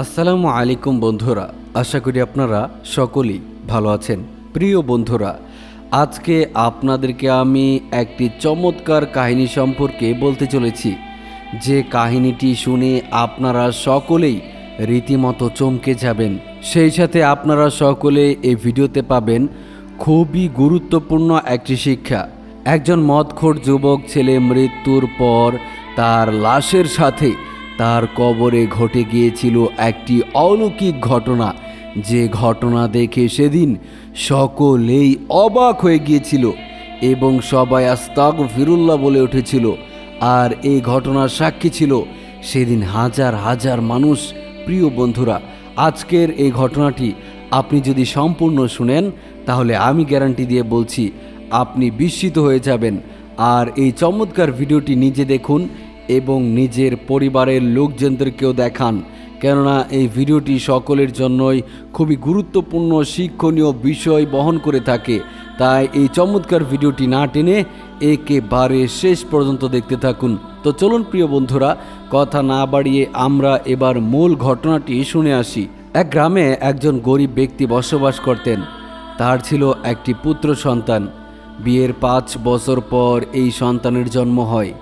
আসসালামু আলাইকুম বন্ধুরা, আশা করি আপনারা সকলেই ভালো আছেন। প্রিয় বন্ধুরা, আজকে আপনাদেরকে আমি একটি চমৎকার কাহিনী সম্পর্কে বলতে চলেছি। যে কাহিনীটি শুনে আপনারা সকলেই রীতিমতো চমকে যাবেন। সেই সাথে আপনারা সকলে এই ভিডিওতে পাবেন খুবই গুরুত্বপূর্ণ একটি শিক্ষা। একজন মদখোর যুবক ছেলে মৃত্যুর পর তার লাশের সাথে তার কবরে ঘটে গিয়েছিল একটি অলৌকিক ঘটনা। যে ঘটনা দেখে সেদিন সকলেই অবাক হয়ে গিয়েছিল এবং সবাই আস্তাগ ফিরুল্লাহ বলে উঠেছিল। আর এই ঘটনার সাক্ষী ছিল সেদিন হাজার হাজার মানুষ। প্রিয় বন্ধুরা, আজকের এই ঘটনাটি আপনি যদি সম্পূর্ণ শুনেন, তাহলে আমি গ্যারান্টি দিয়ে বলছি, আপনি বিস্মিত হয়ে যাবেন। আর এই চমৎকার ভিডিওটি নিজে দেখুন এবং নিজের পরিবারের লোকজনদেরকেও দেখান। কেননা এই ভিডিওটি সকলের জন্যই খুবই গুরুত্বপূর্ণ, শিক্ষণীয় বিষয় বহন করে থাকে। তাই এই চমৎকার ভিডিওটি না টেনে একেবারে শেষ পর্যন্ত দেখতে থাকুন। তো চলুন প্রিয় বন্ধুরা, কথা না বাড়িয়ে আমরা এবার মূল ঘটনাটি শুনে আসি। এক গ্রামে একজন গরিব ব্যক্তি বসবাস করতেন। তার ছিল একটি পুত্র সন্তান। বিয়ের পাঁচ বছর পর এই সন্তানের জন্ম হয়।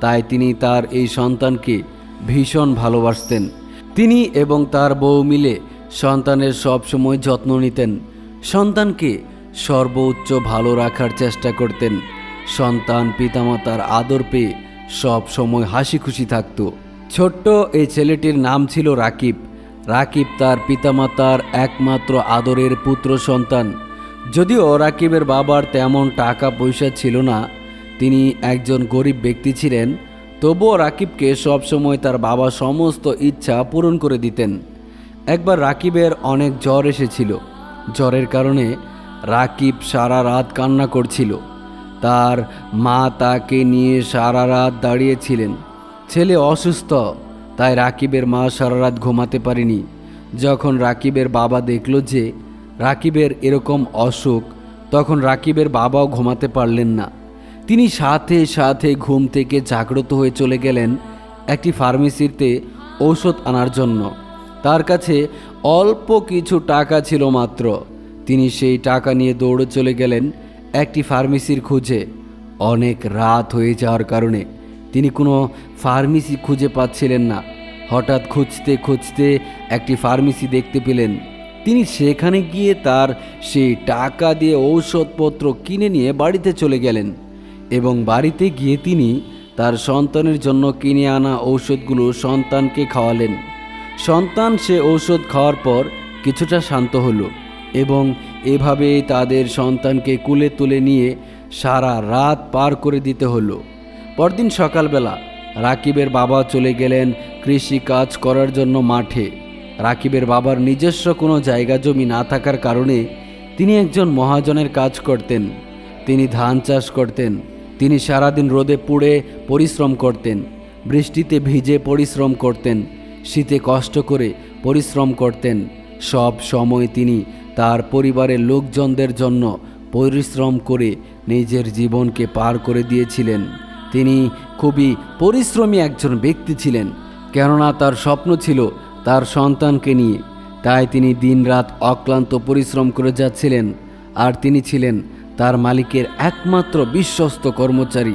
তাই তিনি তার এই সন্তানকে ভীষণ ভালোবাসতেন। তিনি এবং তার বউ মিলে সন্তানের সব সময় যত্ন নিতেন। সন্তানকে সর্বোচ্চ ভালো রাখার চেষ্টা করতেন। সন্তান পিতামাতার আদর পেয়ে সব সময় হাসি খুশি থাকত। ছোট্ট এই ছেলেটির নাম ছিল রাকিব। রাকিব তার পিতামাতার একমাত্র আদরের পুত্র সন্তান। যদিও রাকিবের বাবার তেমন টাকা পয়সা ছিল না তিনি একজন গরিব ব্যক্তি ছিলেন, তবুও রাকিবকে সবসময় তার বাবা সমস্ত ইচ্ছা পূরণ করে দিতেন। একবার রাকিবের অনেক জ্বর এসেছিল। জ্বরের কারণে রাকিব সারা রাত কান্না করছিল। তার মা তাকে নিয়ে সারা রাত দাঁড়িয়েছিলেন। ছেলে অসুস্থ, তাই রাকিবের মা সারা রাত ঘুমাতে পারেনি। যখন রাকিবের বাবা দেখল যে রাকিবের এরকম অসুখ, তখন রাকিবের বাবাও ঘুমাতে পারলেন না। তিনি সাথে সাথে ঘুম থেকে জাগ্রত হয়ে চলে গেলেন একটি ফার্মেসিতে ঔষধ আনার জন্য। তার কাছে অল্প কিছু টাকা ছিল মাত্র। তিনি সেই টাকা নিয়ে দৌড়ে চলে গেলেন একটি ফার্মেসির খুঁজে। অনেক রাত হয়ে যাওয়ার কারণে তিনি কোনো ফার্মেসি খুঁজে পাচ্ছিলেন না। হঠাৎ খুঁজতে খুঁজতে একটি ফার্মেসি দেখতে পেলেন। তিনি সেখানে গিয়ে তার সেই টাকা দিয়ে ঔষধপত্র কিনে নিয়ে বাড়িতে চলে গেলেন। এবং বাড়িতে গিয়ে তিনি তার সন্তানের জন্য কিনে আনা ঔষধগুলো সন্তানকে খাওয়ালেন। সন্তান সে ঔষধ খাওয়ার পর কিছুটা শান্ত হলো এবং এভাবে তাদের সন্তানকে কুলে তুলে নিয়ে সারা রাত পার করে দিতে হলো। পরদিন সকালবেলা রাকিবের বাবা চলে গেলেন কৃষি কাজ করার জন্য মাঠে। রাকিবের বাবার নিজস্ব কোনো জায়গা জমি না থাকার কারণে তিনি একজন মহাজনের কাজ করতেন। তিনি ধান চাষ করতেন। তিনি সারাদিন রোদে পুড়ে পরিশ্রম করতেন, বৃষ্টিতে ভিজে পরিশ্রম করতেন, শীতে কষ্ট করে পরিশ্রম করতেন। সব সময় তিনি তার পরিবারের লোকজনদের জন্য পরিশ্রম করে নিজের জীবনকে পার করে দিয়েছিলেন। তিনি খুবই পরিশ্রমী একজন ব্যক্তি ছিলেন, কেননা তার স্বপ্ন ছিল তার সন্তানকে নিয়ে। তাই তিনি দিনরাত অক্লান্ত পরিশ্রম করে যাচ্ছিলেন, আর তিনি ছিলেন তার মালিকের একমাত্র বিশ্বস্ত কর্মচারী।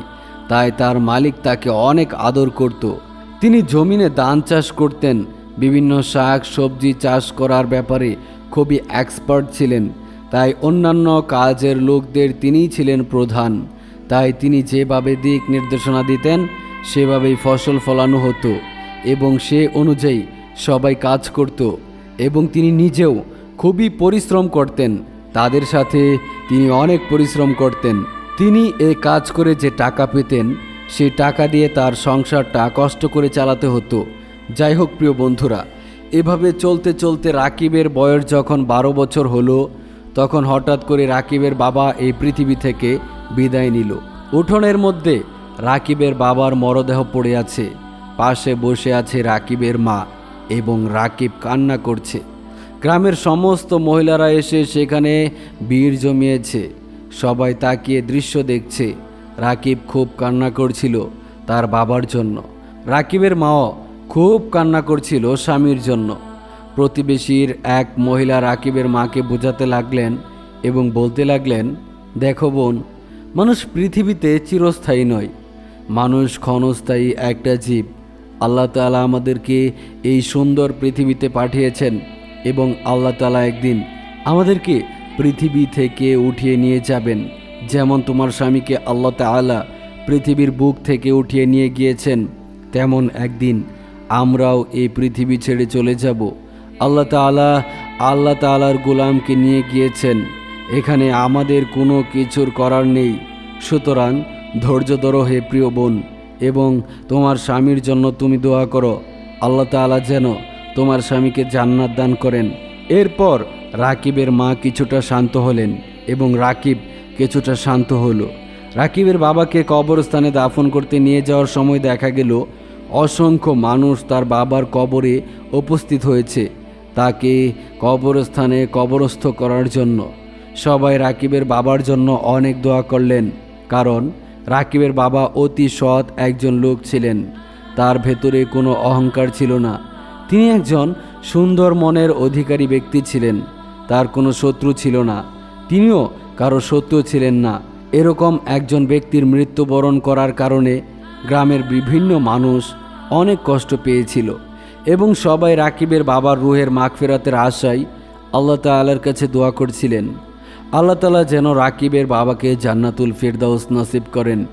তাই তার মালিক তাকে অনেক আদর করত। তিনি জমিনে ধান চাষ করতেন। বিভিন্ন শাক সবজি চাষ করার ব্যাপারে খুবই এক্সপার্ট ছিলেন। তাই অন্যান্য কাজের লোকদের তিনিই ছিলেন প্রধান। তাই তিনি যেভাবে দিক নির্দেশনা দিতেন, সেভাবেই ফসল ফলানো হতো এবং সে অনুযায়ী সবাই কাজ করত এবং তিনি নিজেও খুবই পরিশ্রম করতেন। তাদের সাথে তিনি অনেক পরিশ্রম করতেন। তিনি এ কাজ করে যে টাকা পেতেন সেই টাকা দিয়ে তার সংসারটা কষ্ট করে চালাতে হতো। যাই হোক, প্রিয় বন্ধুরা, এভাবে চলতে চলতে রাকিবের বয়স যখন বারো বছর হলো, তখন হঠাৎ করে রাকিবের বাবা এই পৃথিবী থেকে বিদায় নিল। উঠোনের মধ্যে রাকিবের বাবার মরদেহ পড়ে আছে। পাশে বসে আছে রাকিবের মা এবং রাকিব কান্না করছে। গ্রামের সমস্ত মহিলারা এসে সেখানে ভিড় জমিয়েছে। সবাই তাকিয়ে দৃশ্য দেখছে। রাকিব খুব কান্না করছিল তার বাবার জন্য। রাকিবের মাও খুব কান্না করছিল স্বামীর জন্য। প্রতিবেশীর এক মহিলা রাকিবের মাকে বোঝাতে লাগলেন এবং বলতে লাগলেন, দেখো বোন, মানুষ পৃথিবীতে চিরস্থায়ী নয়। মানুষ ক্ষণস্থায়ী একটা জীব। আল্লাহ তাআলা আমাদেরকে এই সুন্দর পৃথিবীতে পাঠিয়েছেন। এবং আল্লাহ তাআলা একদিন আমাদেরকে পৃথিবী থেকে উঠিয়ে নিয়ে যাবেন। যেমন তোমার স্বামীকে আল্লাহ তাআলা পৃথিবীর বুক থেকে উঠিয়ে নিয়ে গিয়েছেন, তেমন একদিন আমরাও এই পৃথিবী ছেড়ে চলে যাব। আল্লাহ তাআলা আল্লাহ তাআলার গোলামকে নিয়ে গিয়েছেন। এখানে আমাদের কোনো কিছুর করার নেই। সুতরাং ধৈর্য ধরো হে প্রিয় বোন, এবং তোমার স্বামীর জন্য তুমি দোয়া করো। আল্লাহ তাআলা যেন তোমার স্বামীকে জান্নাত দান করেন। এরপর রাকিবের মা কিছুটা শান্ত হলেন এবং রাকিব কিছুটা শান্ত হলো। রাকিবের বাবাকে কবরস্থানে দাফন করতে নিয়ে যাওয়ার সময় দেখা গেল, অসংখ্য মানুষ তার বাবার কবরে উপস্থিত হয়েছে। তাকে কবরস্থানে কবরস্থ করার জন্য। সবাই রাকিবের বাবার জন্য অনেক দোয়া করলেন, কারণ রাকিবের বাবা অতি সৎ একজন লোক ছিলেন। তার ভেতরে কোনো অহংকার ছিল না। তিনি একজন সুন্দর মনের অধিকারী ব্যক্তি ছিলেন, তার কোনো শত্রু ছিল না। তিনিও কারও শত্রু ছিলেন না। এরকম একজন ব্যক্তির মৃত্যুবরণ করার কারণে গ্রামের বিভিন্ন মানুষ অনেক কষ্ট পেয়েছিল এবং সবাই রাকিবের বাবার রুহের মাগফেরাতের আশায় আল্লাহ তাআলার কাছে দোয়া করছিলেন। আল্লাহ তাআলা যেন রাকিবের বাবাকে জান্নাতুল ফেরদাউস নসিব করেন।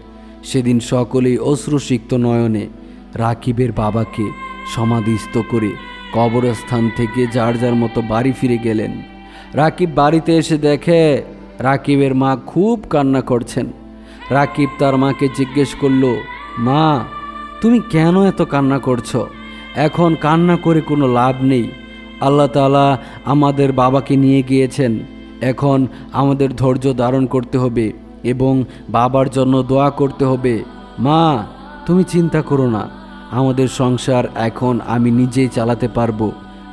সেদিন সকলেই অশ্রুসিক্ত নয়নে রাকিবের বাবাকে সমাধিস্থ করে কবরস্থান থেকে যার যার মতো বাড়ি ফিরে গেলেন। রাকিব বাড়িতে এসে দেখে, রাকিবের মা খুব কান্না করছেন। রাকিব তার মাকে জিজ্ঞেস করল, মা, তুমি কেন এত কান্না করছ? এখন কান্না করে কোনো লাভ নেই। আল্লাহ তাআলা আমাদের বাবাকে নিয়ে গিয়েছেন। এখন আমাদের ধৈর্য ধারণ করতে হবে এবং বাবার জন্য দোয়া করতে হবে। মা, তুমি চিন্তা করো না। আমাদের সংসার এখন আমি নিজেই চালাতে পারব।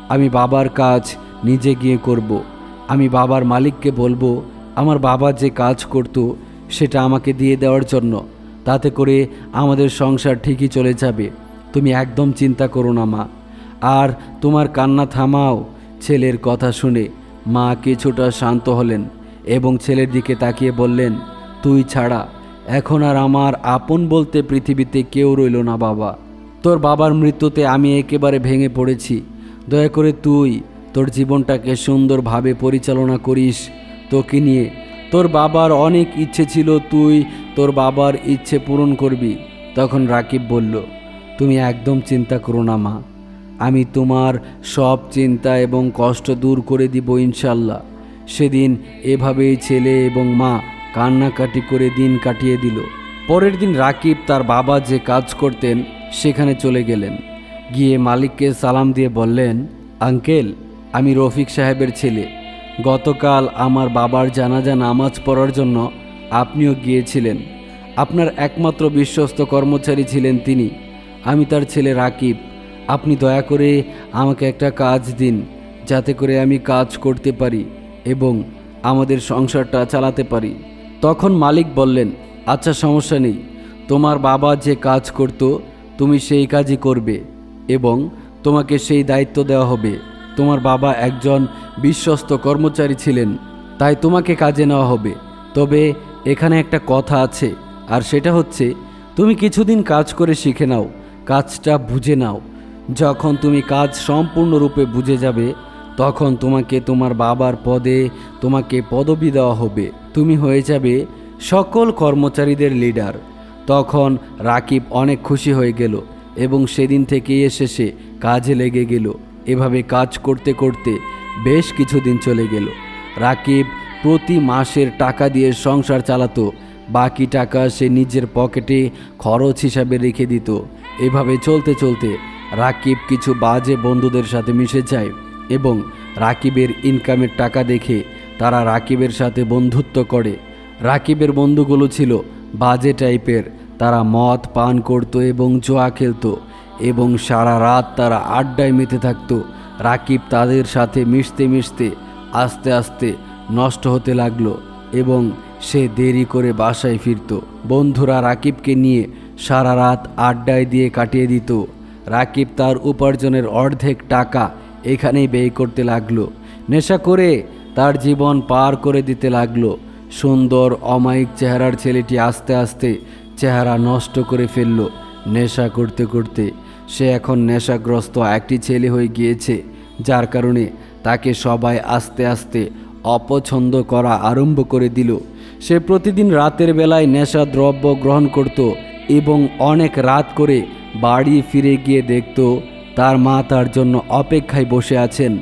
আমি বাবার কাজ নিজে গিয়ে করব। আমি বাবার মালিককে বলব, আমার বাবা যে কাজ করত সেটা আমাকে দিয়ে দেওয়ার জন্য। তাতে করে আমাদের সংসার ঠিকই চলে যাবে। তুমি একদম চিন্তা করো না, মা। আর তোমার কান্না থামাও, ছেলের কথা শুনে। মা কিছুটা শান্ত হলেন এবং ছেলের দিকে তাকিয়ে বললেন, তুই ছাড়া। এখন আর আমার আপন বলতে পৃথিবীতে কেউ রইল না, বাবা। তোর বাবার মৃত্যুতে আমি একেবারে ভেঙে পড়েছি। দয়া করে তুই তোর জীবনটাকে সুন্দরভাবে পরিচালনা করিস তোকে নিয়ে। তোর বাবার অনেক ইচ্ছে ছিল, তুই তোর বাবার ইচ্ছে পূরণ করবি। তখন রাকিব বলল, তুমি একদম চিন্তা করো না মা। আমি তোমার সব চিন্তা এবং কষ্ট দূর করে দিব ইনশাল্লাহ সেদিন এভাবেই ছেলে এবং মা কান্নাকাটি করে দিন কাটিয়ে দিল। পরের দিন রাকিব তার বাবা যে কাজ করতেন সেখানে চলে গেলেন। গিয়ে মালিককে সালাম দিয়ে বললেন, আঙ্কেল, আমি রফিক সাহেবের ছেলে। গতকাল আমার বাবার জানাজা নামাজ পড়ার জন্য আপনিও গিয়েছিলেন। আপনার একমাত্র বিশ্বস্ত কর্মচারী ছিলেন তিনি। আমি তার ছেলে রাকিব। আপনি দয়া করে আমাকে একটা কাজ দিন, যাতে করে আমি কাজ করতে পারি এবং আমাদের সংসারটা চালাতে পারি। তখন মালিক বললেন আচ্ছা সমস্যা নেই। তোমার বাবা যে কাজ করত তুমি সেই কাজই করবে এবং তোমাকে সেই দায়িত্ব দেওয়া হবে। তোমার বাবা একজন বিশ্বস্ত কর্মচারী ছিলেন, তাই তোমাকে কাজে নেওয়া হবে। তবে এখানে একটা কথা আছে, আর সেটা হচ্ছে, তুমি কিছুদিন কাজ করে শিখে নাও, কাজটা বুঝে নাও। যখন তুমি কাজ সম্পূর্ণরূপে বুঝে যাবে, তখন তোমাকে তোমার বাবার পদে তোমাকে পদবি দেওয়া হবে। তুমি হয়ে যাবে সকল কর্মচারীদের লিডার। তখন রাকিব অনেক খুশি হয়ে গেল এবং সেদিন থেকে এসে সে কাজে লেগে গেল। এভাবে কাজ করতে করতে বেশ কিছুদিন চলে গেল। রাকিব প্রতি মাসের টাকা দিয়ে সংসার চালাতো, বাকি টাকা সে নিজের পকেটে খরচ হিসাবে রেখে দিত। এভাবে চলতে চলতে রাকিব কিছু বাজে বন্ধুদের সাথে মিশে যায় এবং রাকিবের ইনকামের টাকা দেখে তারা রাকিবের সাথে বন্ধুত্ব করে। রাকিবের বন্ধুগুলো ছিল বাজে টাইপের তারা মদ, পান করত এবং জোয়া খেলতো এবং সারা রাত তারা আড্ডায় মেতে থাকত। রাকিব তাদের সাথে মিশতে মিশতে আস্তে আস্তে নষ্ট হতে লাগল এবং সে দেরি করে বাসায় ফিরত। বন্ধুরা রাকিবকে নিয়ে সারা রাত আড্ডায় দিয়ে কাটিয়ে দিত। রাকিব তার উপার্জনের অর্ধেক টাকা এখানেই ব্যয় করতে লাগল। নেশা করে তার জীবন পার করে দিতে লাগল। সুন্দর, অমায়িক চেহারার ছেলেটি আস্তে আস্তে চেহারা নষ্ট করে ফেলল। নেশা করতে করতে সে এখন নেশাগ্রস্ত একটি ছেলে হয়ে গিয়েছে, যার কারণে তাকে সবাই আস্তে আস্তে অপছন্দ করা আরম্ভ করে দিল। সে প্রতিদিন রাতের বেলায় নেশা দ্রব্য গ্রহণ করত এবং অনেক রাত করে বাড়ি ফিরে গিয়ে দেখত তার মা তার জন্য অপেক্ষায় বসে আছেন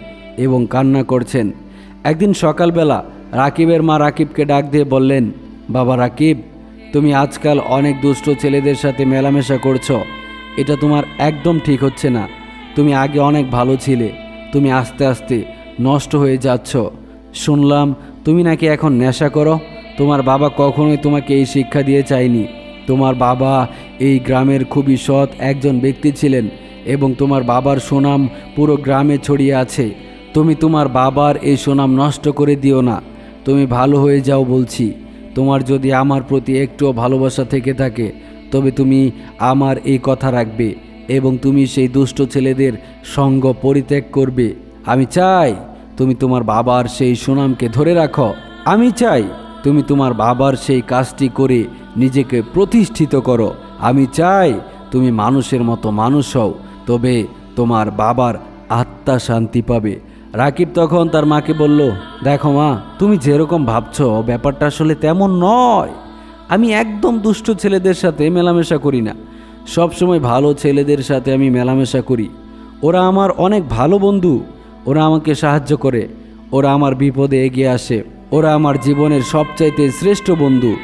এবং কান্না করছেন। একদিন সকালবেলা রাকিবের মা রাকিবকে ডাক দিয়ে বললেন, বাবা রাকিব তুমি আজকাল অনেক দুষ্ট ছেলেদের সাথে মেলামেশা করছ। এটা তোমার একদম ঠিক হচ্ছে না। তুমি আগে অনেক ভালো ছিলে। তুমি আস্তে আস্তে নষ্ট হয়ে যাচ্ছ। শুনলাম, তুমি নাকি এখন নেশা করো? তোমার বাবা কখনোই তোমাকে এই শিক্ষা দিয়ে চায়নি। তোমার বাবা এই গ্রামের খুবই সৎ একজন ব্যক্তি ছিলেন এবং তোমার বাবার সুনাম পুরো গ্রামে ছড়িয়ে আছে। তুমি তোমার বাবার এই সুনাম নষ্ট করে দিও না। তুমি ভালো হয়ে যাও বলছি। তোমার যদি আমার প্রতি একটুও ভালোবাসা থেকে থাকে, তবে তুমি আমার এই কথা রাখবে এবং তুমি সেই দুষ্ট ছেলেদের সঙ্গ পরিত্যাগ করবে। আমি চাই তুমি তোমার বাবার সেই সুনামকে ধরে রাখো। আমি চাই তুমি তোমার বাবার সেই কাজটি করে নিজেকে প্রতিষ্ঠিত করো। আমি চাই তুমি মানুষের মতো মানুষ হও, তবে তোমার বাবার আত্মা শান্তি পাবে। রাকিব তখন তার মাকে বলল, দেখো মা, তুমি যেরকম ভাবছ, ব্যাপারটা আসলে তেমন নয়। আমি একদম দুষ্ট ছেলেদের সাথে মেলামেশা করি না। সবসময় ভালো ছেলেদের সাথে আমি মেলামেশা করি। ওরা আমার অনেক ভালো বন্ধু। ওরা আমাকে সাহায্য করে। ওরা আমার বিপদে এগিয়ে আসে। ওরা আমার জীবনের সবচাইতে শ্রেষ্ঠ বন্ধু।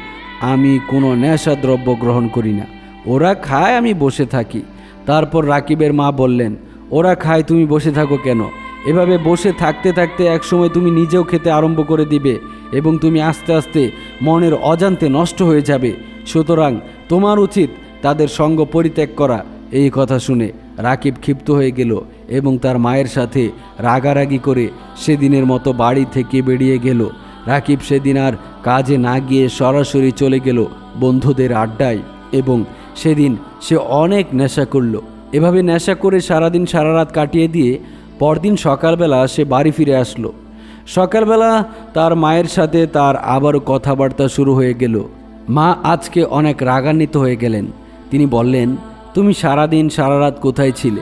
আমি কোনো নেশা দ্রব্য গ্রহণ করি না। ওরা খায় আমি বসে থাকি। তারপর রাকিবের মা বললেন, ওরা খায়, তুমি বসে থাকো কেন? এভাবে বসে থাকতে থাকতে একসময় তুমি নিজেও খেতে আরম্ভ করে দিবে এবং তুমি আস্তে আস্তে মনের অজান্তে নষ্ট হয়ে যাবে। সুতরাং তোমার উচিত তাদের সঙ্গ পরিত্যাগ করা। এই কথা শুনে রাকিব ক্ষিপ্ত হয়ে গেল এবং তার মায়ের সাথে রাগারাগি করে সেদিনের মতো বাড়ি থেকে বেরিয়ে গেল। রাকিব সেদিন আর কাজে না গিয়ে সরাসরি চলে গেল বন্ধুদের আড্ডায় এবং সেদিন সে অনেক নেশা করল। এভাবে নেশা করে সারাদিন সারা রাত কাটিয়ে দিয়ে পরদিন সকালবেলা সে বাড়ি ফিরে আসলো। সকালবেলা তার মায়ের সাথে তার আবারও কথাবার্তা শুরু হয়ে গেল। মা আজকে অনেক রাগান্বিত হয়ে গেলেন। তিনি বললেন, তুমি সারাদিন সারা রাত কোথায় ছিলে?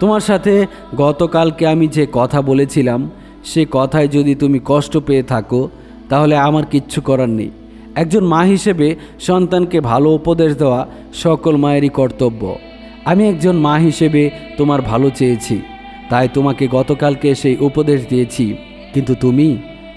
তোমার সাথে গতকালকে আমি যে কথা বলেছিলাম, সে কথায় যদি তুমি কষ্ট পেয়ে থাকো, তাহলে আমার কিচ্ছু করার নেই। একজন মা হিসেবে সন্তানকে ভালো উপদেশ দেওয়া সকল মায়েরই কর্তব্য। আমি একজন মা হিসেবে তোমার ভালো চেয়েছি। তাই তোমাকে গতকালকে সেই উপদেশ দিয়েছি। কিন্তু তুমি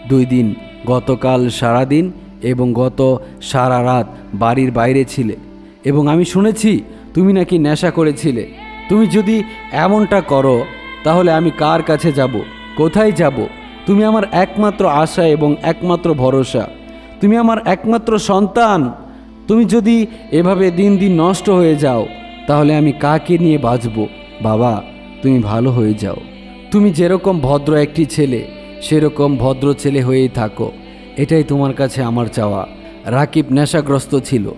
দুই দিন, গতকাল সারা দিন এবং গত সারা রাত বাড়ির বাইরে ছিলে। এবং আমি শুনেছি তুমি নাকি নেশা করেছিলে। তুমি যদি এমনটা করো, তাহলে আমি কার কাছে যাব? কোথায় যাব? তুমি আমার একমাত্র আশা এবং একমাত্র ভরসা। তুমি আমার একমাত্র সন্তান। তুমি যদি এভাবে দিন দিন নষ্ট হয়ে যাও, তাহলে আমি কাকে নিয়ে বাঁচব? বাবা তুমি ভালো হয়ে যাও। তুমি যেরকম ভদ্র একটি ছেলে, সেরকম ভদ্র ছেলে হয়েই থাকো। এটাই তোমার কাছে আমার চাওয়া। রাকিব নেশাগ্রস্ত ছিল।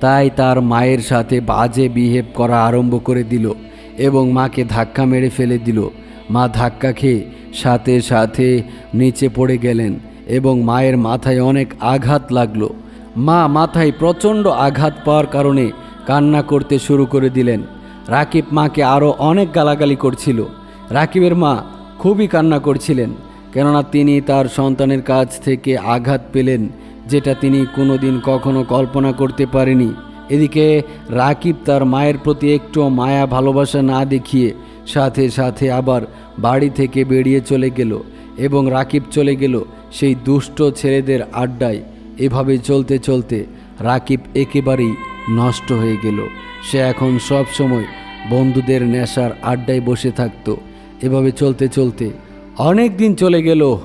তাই তার মায়ের সাথে বাজে বিহেভ করা আরম্ভ করে দিল এবং মাকে ধাক্কা মেরে ফেলে দিল। মা ধাক্কা খেয়ে সাথে সাথে নিচে পড়ে গেলেন এবং মায়ের মাথায় অনেক আঘাত লাগল। মা মাথায় প্রচণ্ড আঘাত পাওয়ার কারণে কান্না করতে শুরু করে দিলেন। রাকিব মাকে আরও অনেক গালাগালি করছিল। রাকিবের মা খুবই কান্না করছিলেন, কেননা তিনি তার সন্তানের কাছ থেকে আঘাত পেলেন, যেটা তিনি কোনোদিন কখনো কল্পনা করতে পারেনি। এদিকে রাকিব তার মায়ের প্রতি একটু মায়া ভালোবাসা না দেখিয়ে সাথে সাথে আবার বাড়ি থেকে বেরিয়ে চলে গেল এবং রাকিব চলে গেল সেই দুষ্ট ছেলেদের আড্ডায়। এভাবে চলতে চলতে রাকিব একেবারেই নষ্ট হয়ে গেল। সে এখন সব সময় বন্ধুদের নেশার আড্ডায় বসে থাকতো। এভাবে চলতে চলতে অনেক দিন চলে গেল।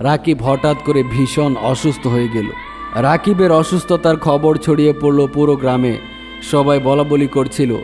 রাকিব হঠাৎ করে ভীষণ অসুস্থ হয়ে গেল। রাকিবের অসুস্থতার খবর ছড়িয়ে পড়ল পুরো গ্রামে। সবাই বলা বলি করছিল,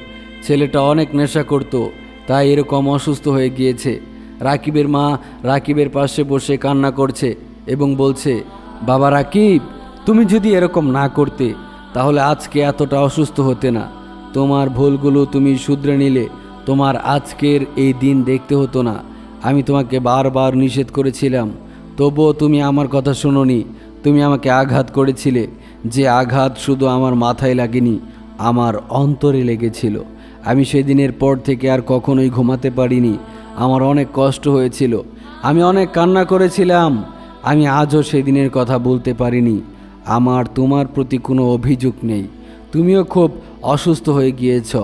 ছেলেটা অনেক নেশা করত, তাই এরকম অসুস্থ হয়ে গিয়েছে। রাকিবের মা রাকিবের পাশে বসে কান্না করছে এবং বলছে, বাবা রাকিব, তুমি যদি এরকম না করতে তাহলে আজকে এতটা অসুস্থ হতে না। তোমার ভুলগুলো তুমি শুধরে নিলে, তোমার আজকের এই দিন দেখতে হতো না। আমি তোমাকে বারবার নিষেধ করেছিলাম। তবুও তুমি আমার কথা শোনোনি। তুমি আমাকে আঘাত করেছিলে। যে আঘাত শুধু আমার মাথায় লাগেনি, আমার অন্তরে লেগেছিল। আমি সেদিনের পর থেকে আর কখনোই ঘুমাতে পারিনি। আমার অনেক কষ্ট হয়েছিল। আমি অনেক কান্না করেছিলাম। আমি আজও সেদিনের কথা বলতে পারিনি। আমার তোমার প্রতি কোনো অভিযোগ নেই। তুমিও খুব অসুস্থ হয়ে গিয়েছ।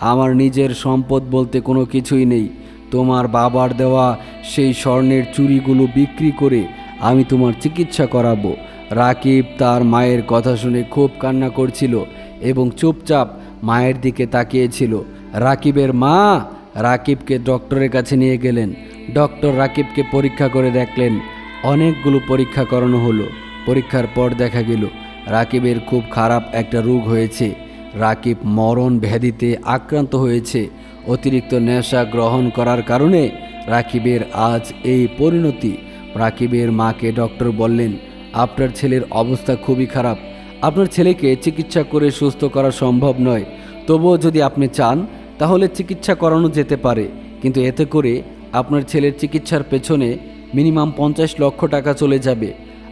আমার নিজের সম্পদ বলতে কোনো কিছুই নেই। তোমার বাবার দেওয়া সেই স্বর্ণের চুরিগুলো বিক্রি করে আমি তোমার চিকিৎসা করাবো। রাকিব তার মায়ের কথা শুনে খুব কান্না করছিল এবং চুপচাপ মায়ের দিকে তাকিয়েছিল। রাকিবের মা রাকিবকে ডক্টরের কাছে নিয়ে গেলেন। ডক্টর রাকিবকে পরীক্ষা করে দেখলেন। অনেকগুলো পরীক্ষা করানো হলো। পরীক্ষার পর দেখা গেল, রাকিবের খুব খারাপ একটা রোগ হয়েছে। রাকিব মরণ ব্যাধিতে আক্রান্ত হয়েছে। অতিরিক্ত নেশা গ্রহণ করার কারণে রাকিবের আজ এই পরিণতি। রাকিবের মাকে ডক্টর বললেন, আপনার ছেলের অবস্থা খুবই খারাপ। আপনার ছেলেকে চিকিৎসা করে সুস্থ করা সম্ভব নয়। তবুও যদি আপনি চান, তাহলে চিকিৎসা করানো যেতে পারে। কিন্তু এতে করে আপনার ছেলের চিকিৎসার পেছনে মিনিমাম পঞ্চাশ লক্ষ টাকা চলে যাবে।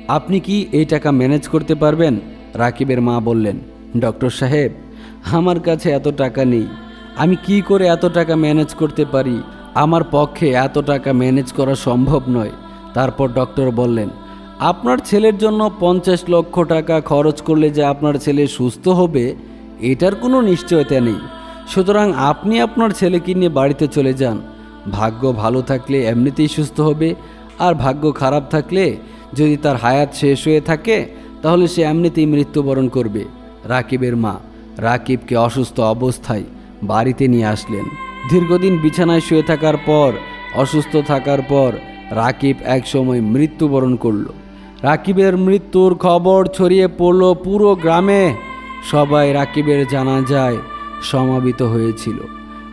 আপনি কি এই টাকা ম্যানেজ করতে পারবেন? রাকিবের মা বললেন, ডক্টর সাহেব, আমার কাছে এত টাকা নেই। আমি কি করে এত টাকা ম্যানেজ করতে পারি? আমার পক্ষে এত টাকা ম্যানেজ করা সম্ভব নয়। তারপর ডক্টর বললেন, আপনার ছেলের জন্য পঞ্চাশ লক্ষ টাকা খরচ করলে যে আপনার ছেলে সুস্থ হবে, এটার কোনো নিশ্চয়তা নেই। সুতরাং আপনি আপনার ছেলেকে নিয়ে বাড়িতে চলে যান। ভাগ্য ভালো থাকলে এমনিতেই সুস্থ হবে, আর ভাগ্য খারাপ থাকলে যদি তার হায়াত শেষ হয়ে থাকে, তাহলে সে এমনিতেই মৃত্যুবরণ করবে। রাকিবের মা রাকিবকে অসুস্থ অবস্থায় বাড়িতে নিয়ে আসলেন। দীর্ঘদিন বিছানায় শুয়ে থাকার পর, অসুস্থ থাকার পর রাকিব একসময় মৃত্যুবরণ করল। রাকিবের মৃত্যুর খবর ছড়িয়ে পড়ল পুরো গ্রামে। সবাই রাকিবের জানাজায় সমাবিত হয়েছিল।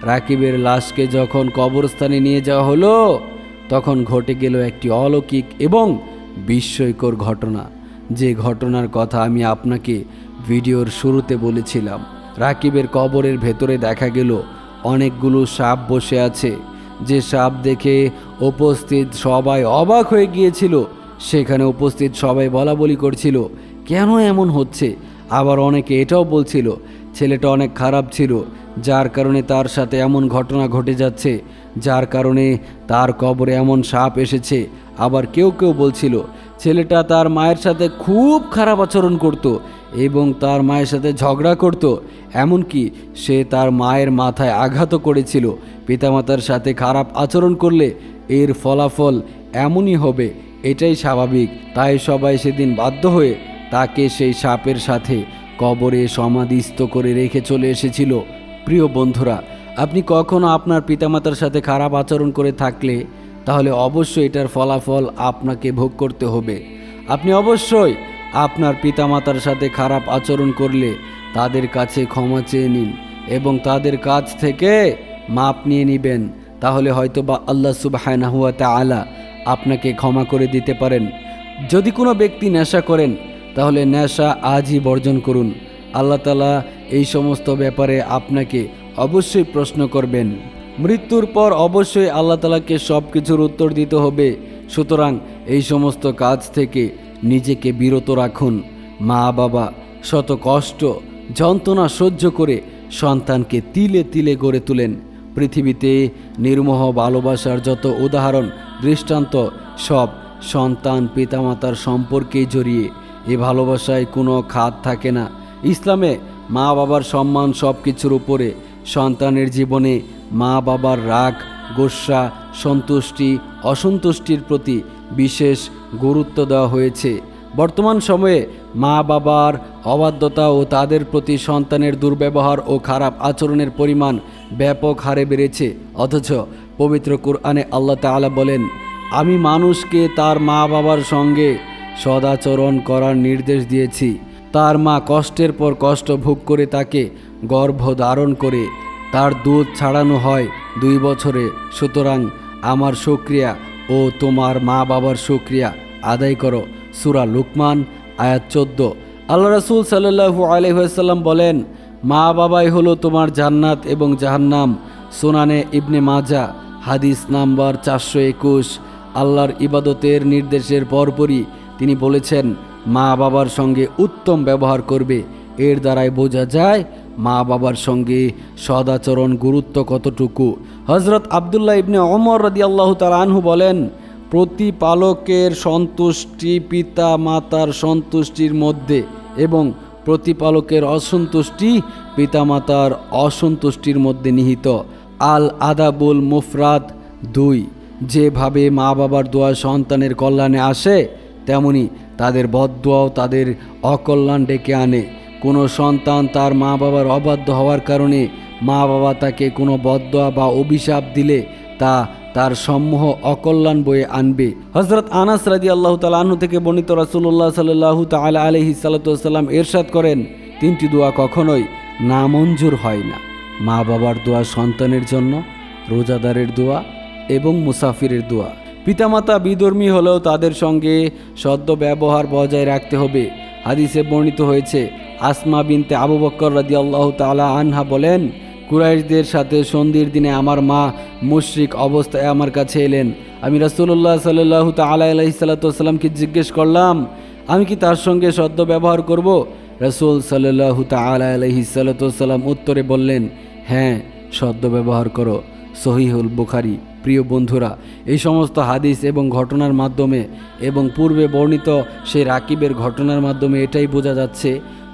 রাকিবের লাশকে যখন কবরস্থানে নিয়ে যাওয়া হলো, তখন ঘটে গেল একটি অলৌকিক এবং বিস্ময়কর ঘটনা। যে ঘটনার কথা আমি আপনাকে ভিডিওর শুরুতে বলেছিলাম, রাকিবের কবরের ভেতরে দেখা গেল অনেকগুলো সাপ বসে আছে। যে সাপ দেখে উপস্থিত সবাই অবাক হয়ে গিয়েছিল। সেখানে উপস্থিত সবাই বলা বলি করছিল, কেন এমন হচ্ছে? আবার অনেকে এটাও বলছিল, ছেলেটা অনেক খারাপ ছিল, যার কারণে তার সাথে এমন ঘটনা ঘটে যাচ্ছে। যার কারণে তার কবরে এমন সাপ এসেছে। আবার কেউ কেউ বলছিল, ছেলেটা তার মায়ের সাথে খুব খারাপ আচরণ করত এবং তার মায়ের সাথে ঝগড়া করত। এমনকি সে তার মায়ের মাথায় আঘাতও করেছিল। পিতামাতার সাথে খারাপ আচরণ করলে এর ফলাফল এমনই হবে, এটাই স্বাভাবিক। তাই সবাই সেদিন বাধ্য হয়ে তাকে সেই সাপের সাথে কবরে সমাধিস্থ করে রেখে চলে এসেছিল। প্রিয় বন্ধুরা আপনি কখনো আপনার পিতামাতার সাথে খারাপ আচরণ করে থাকলে, তাহলে অবশ্যই এটার ফলাফল আপনাকে ভোগ করতে হবে। আপনি অবশ্যই আপনার পিতামাতার সাথে খারাপ আচরণ করলে তাদের কাছে ক্ষমা চেয়ে নিন এবং তাদের কাছ থেকে মাপ নিয়ে নেবেন। তাহলে হয়তো বা আল্লাহ সুবাহানহুয়া তালা আপনাকে ক্ষমা করে দিতে পারেন। যদি কোনো ব্যক্তি নেশা করেন, তাহলে নেশা আজই বর্জন করুন। আল্লাহ তালা এই সমস্ত ব্যাপারে আপনাকে অবশ্যই প্রশ্ন করবেন। মৃত্যুর পর অবশ্যই আল্লাহ তালাকে সব কিছুর উত্তর দিতে হবে। সুতরাং এই সমস্ত কাজ থেকে নিজেকে বিরত রাখুন। মা বাবা শত কষ্ট, যন্ত্রণা সহ্য করে সন্তানকে তিলে তিলে গড়ে তোলেন। পৃথিবীতে নির্মোহ ভালোবাসার যত উদাহরণ, দৃষ্টান্ত, সব সন্তান পিতামাতার সম্পর্কেই জড়িয়ে এ ভালোবাসায় কোনো খাত থাকে না। ইসলামে মা বাবার সম্মান সব কিছুর উপরে সন্তানের জীবনে মা বাবার রাগ, গোস্বা, সন্তুষ্টি, অসন্তুষ্টির প্রতি বিশেষ গুরুত্ব দেওয়া হয়েছে। বর্তমান সময়ে মা বাবার অবাধ্যতা ও তাদের প্রতি সন্তানের দুর্ব্যবহার ও খারাপ আচরণের পরিমাণ ব্যাপক হারে বেড়েছে। অথচ পবিত্র কুরআনে আল্লাহ তাআলা বলেন, আমি মানুষকে তার মা বাবার সঙ্গে সদাচরণ করার নির্দেশ দিয়েছি। তার মা কষ্টের পর কষ্ট ভোগ করে তাকে গর্ভ ধারণ করে। তার দুধ ছাড়ানো হয় দুই বছরে। সুতরাং আমার সুক্রিয়া ও তোমার মা বাবার সুক্রিয়া আদায় করো। সুরা লুকমান, আয়াত চোদ্দ। আল্লাহ রসুল সাল্লু আলহাম বলেন মা বাবাই হলো তোমার জান্নাত এবং জাহান্নাম। সোনানে ইবনে মাজা, হাদিস নাম্বার চারশো একুশ। আল্লাহর ইবাদতের নির্দেশের পরপরই তিনি বলেছেন মা বাবার সঙ্গে উত্তম ব্যবহার করবে। এর দ্বারাই বোঝা যায় মা বাবার সঙ্গে সদাচরণ গুরুত্ব কতটুকু। হজরত আবদুল্লাহ ইবনে অমর রদি আল্লাহ আনহু বলেন, প্রতিপালকের সন্তুষ্টি পিতা মাতার সন্তুষ্টির মধ্যে এবং প্রতিপালকের অসন্তুষ্টি পিতামাতার অসন্তুষ্টির মধ্যে নিহিত। আল আদাবুল মুফরাদ দুই, যেভাবে মা বাবার দোয়া সন্তানের কল্যাণে আসে, তেমনি তাদের বদদোয়াও তাদের অকল্যাণ ডেকে আনে। কোনো সন্তান তার মা বাবার অবাধ্য হওয়ার কারণে মা বাবা তাকে কোনো বদদোয়া বা অভিশাপ দিলে তা তার সমূহ অকল্যাণ বয়ে আনবে। হজরত আনাস রাজি আল্লাহ তালাহু থেকে বর্ণিত রাসুল্লাহ সাল্লাহ তালা আলহি সাল্লাম এরশাদ করেন, তিনটি দোয়া কখনোই নামঞ্জুর হয় না। মা বাবার দোয়া সন্তানের জন্য, রোজাদারের দোয়া এবং মুসাফিরের দোয়া। পিতামাতা বিধর্মী হলেও তাদের সঙ্গে সদ্য ব্যবহার বজায় রাখতে হবে। হাদিসে বর্ণিত হয়েছে, আসমা বিনতে আবু বক্কর রাদি আল্লাহ তালা আনহা বলেন, কুরাইশদের সাথে সন্ধির দিনে আমার মা মুশরিক অবস্থায় আমার কাছে এলেন। আমি রাসুল্লাহ সাল্লাহ তালা আলহিসাল্লামকে জিজ্ঞেস করলাম, আমি কি তার সঙ্গে সদ্য ব্যবহার করব? রসুল তালা আলহিসাল্লাম উত্তরে বললেন হ্যাঁ সদ্য ব্যবহার করো। সহিহুল বুখারি। প্রিয় বন্ধুরা, এই সমস্ত হাদিস এবং ঘটনার মাধ্যমে এবং পূর্বে বর্ণিত সেই রাকিবের ঘটনার মাধ্যমে এটাই বোঝা যাচ্ছে,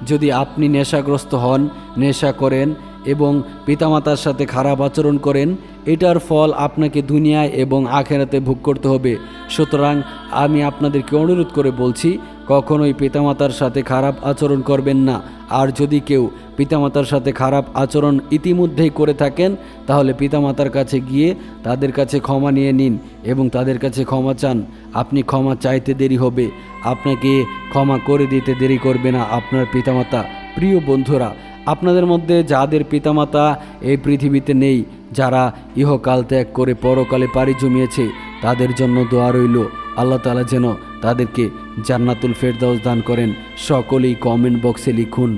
যদি আপনি নেশাগ্রস্ত হন, নেশা করেন এবং পিতামাতার সাথে খারাপ আচরণ করেন, এটার ফল আপনাকে দুনিয়ায় এবং আখেরাতে ভোগ করতে হবে। সুতরাং আমি আপনাদেরকে অনুরোধ করে বলছি, কখনোই পিতামাতার সাথে খারাপ আচরণ করবেন না। আর যদি কেউ পিতামাতার সাথে খারাপ আচরণ ইতিমধ্যেই করে থাকেন, তাহলে পিতামাতার কাছে গিয়ে তাদের কাছে ক্ষমা নিয়ে নিন এবং তাদের কাছে ক্ষমা চান। আপনি ক্ষমা চাইতে দেরি হবে। আপনাকে ক্ষমা করে দিতে দেরি করবে না আপনার পিতামাতা। প্রিয় বন্ধুরা আপনাদের মধ্যে যাদের পিতামাতা এই পৃথিবীতে নেই, যারা ইহকাল ত্যাগ করে পরকালে পাড়ি জমিয়েছে, তাদের জন্য দোয়া রইল। আল্লাহ তালা যেন তাদেরকে জান্নাতুল ফেরদাউস দান করেন। সকলেই কমেন্ট বক্সে লিখুন,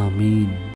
আমিন।